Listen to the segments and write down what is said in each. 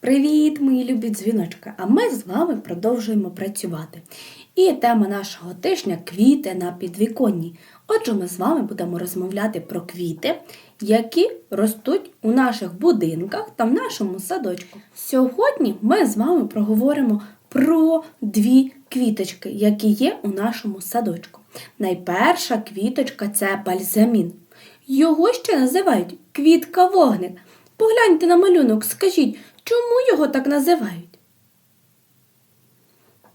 Привіт, мої любі дзвіночки! А ми з вами продовжуємо працювати. І тема нашого тижня квіти на підвіконні. Отже, ми з вами будемо розмовляти про квіти, які ростуть у наших будинках та в нашому садочку. Сьогодні ми з вами проговоримо про дві квіточки, які є у нашому садочку. Найперша квіточка це бальзамін. Його ще називають квітка вогник. Погляньте на малюнок, скажіть, чому його так називають?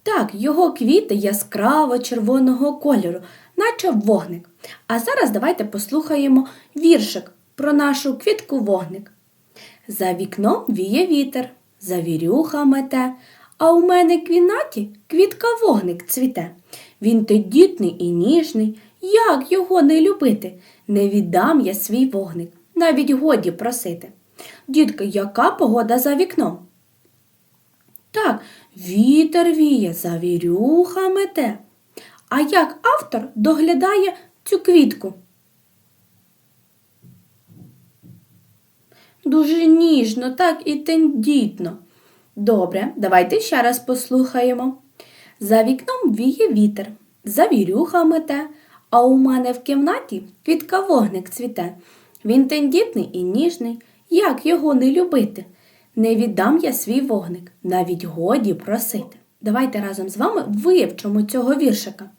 Так, його квіти яскраво червоного кольору, наче вогник. А зараз давайте послухаємо віршик про нашу квітку вогник. За вікном віє вітер, завірюха мете, а у мене в кімнаті квітка вогник цвіте. Він тендітний і ніжний, як його не любити? Не віддам я свій вогник, навіть годі просити. Дітки, яка погода за вікном? Так, вітер віє, завірюха мете. А як автор доглядає цю квітку? Дуже ніжно, так і тендітно. Добре, давайте ще раз послухаємо. За вікном віє вітер, завірюха мете, а у мене в кімнаті квітка вогник цвіте. Він тендітний і ніжний, як його не любити? Не віддам я свій вогник, навіть годі просити. Давайте разом з вами вивчимо цього віршика.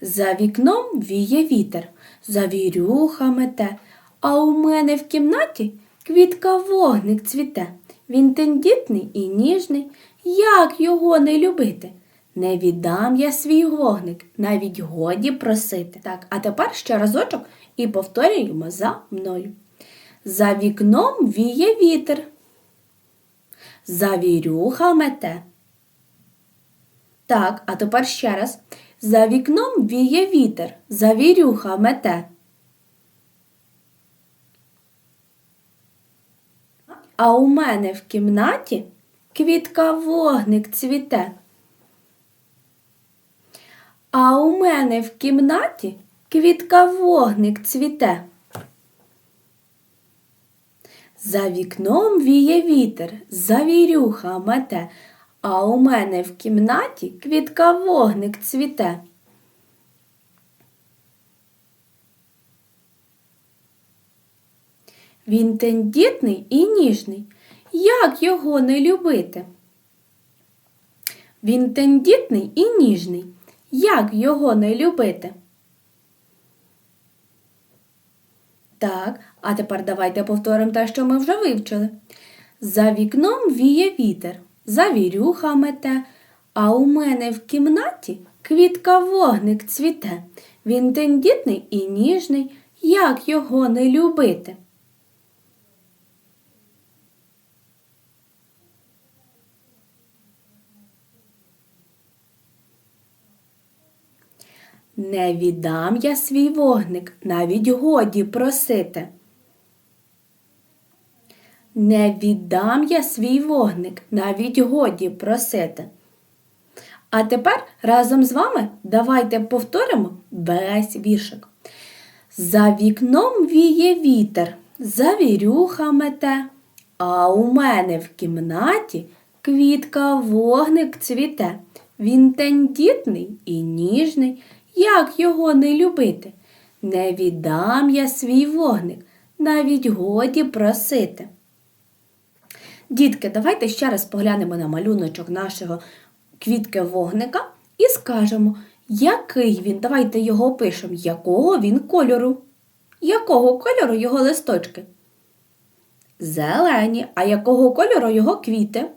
За вікном віє вітер, завірюха мете, а у мене в кімнаті квітка вогник цвіте. Він тендітний і ніжний, як його не любити? Не віддам я свій вогник, навіть годі просити. Так, а тепер ще разочок і повторюємо за мною. За вікном віє вітер, завірюха мете. Так, а тепер ще раз. За вікном віє вітер, завірюха мете. А у мене в кімнаті квітка вогник цвіте. А у мене в кімнаті квітка вогник цвіте. За вікном віє вітер, завірюха мете, а у мене в кімнаті квітка вогник цвіте. Він тендітний і ніжний. Як його не любити? Він тендітний і ніжний. Як його не любити? Так, а тепер давайте повторимо те, що ми вже вивчили. За вікном віє вітер, завірюха мете, а у мене в кімнаті квітка вогник цвіте. Він тендітний і ніжний, як його не любити. Не віддам я свій вогник, навіть годі просити. Не віддам я свій вогник, навіть годі просити. А тепер разом з вами давайте повторимо весь віршик. За вікном віє вітер, завірюха мете, а у мене в кімнаті квітка вогник цвіте. Він тендітний і ніжний. Як його не любити? Не віддам я свій вогник, навіть годі просити. Дітки, давайте ще раз поглянемо на малюночок нашого квітки вогника і скажемо, який він. Давайте його опишемо, якого він кольору. Якого кольору його листочки? Зелені, а якого кольору його квіти?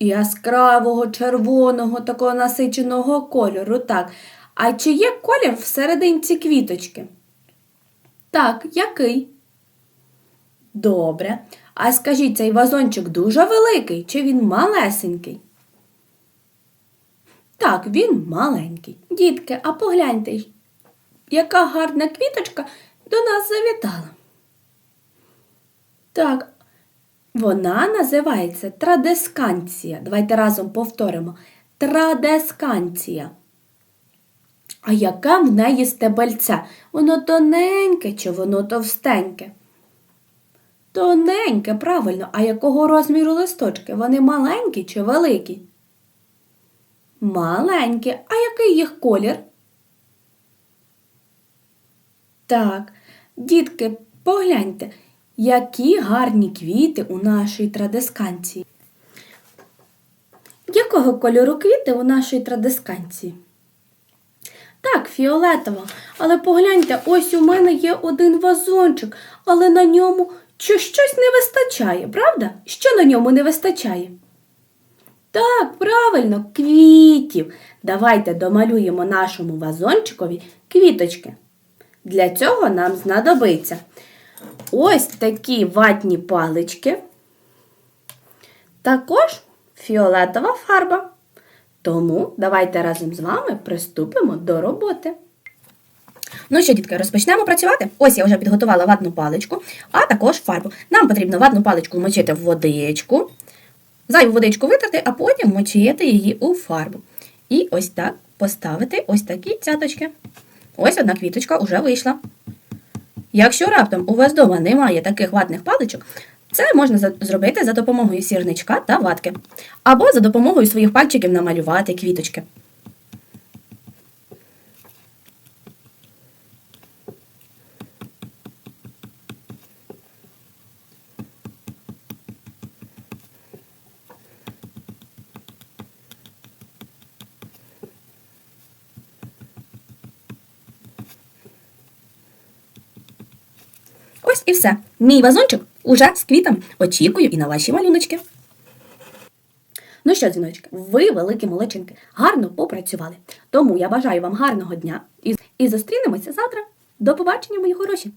Яскравого червоного, такого насиченого кольору, так. А чи є колір всерединці квіточки? Так, який? Добре. А скажіть, цей вазончик дуже великий чи він малесенький? Так, він маленький. Дітки, а погляньте, яка гарна квіточка до нас завітала. Так, вона називається традесканція. Давайте разом повторимо. Традесканція. А яке в неї стебельце? Воно тоненьке чи воно товстеньке? Тоненьке, правильно. А якого розміру листочки? Вони маленькі чи великі? Маленькі. А який їх колір? Так, дітки, погляньте, які гарні квіти у нашій традисканції. Якого кольору квіти у нашій традисканції? Так, фіолетово. Але погляньте, ось у мене є один вазончик, але на ньому щось не вистачає, правда? Що на ньому не вистачає? Так, правильно, квітів. Давайте домалюємо нашому вазончикові квіточки. Для цього нам знадобиться ось такі ватні палички, також фіолетова фарба. Тому давайте разом з вами приступимо до роботи. Ну що, дітки, розпочнемо працювати. Ось я вже підготувала ватну паличку, а також фарбу. Нам потрібно ватну паличку мочити в водичку, зайву водичку витерти, а потім мочити її у фарбу. І ось так поставити ось такі цяточки. Ось одна квіточка вже вийшла. Якщо раптом у вас вдома немає таких ватних паличок, це можна зробити за допомогою сірничка та ватки, або за допомогою своїх пальчиків намалювати квіточки. І все. Мій вазончик уже з квітом. Очікую і на ваші малюночки. Ну що, дзвіночки, ви великі молодчинки, гарно попрацювали. Тому я бажаю вам гарного дня і, зустрінемося завтра. До побачення, мої хороші!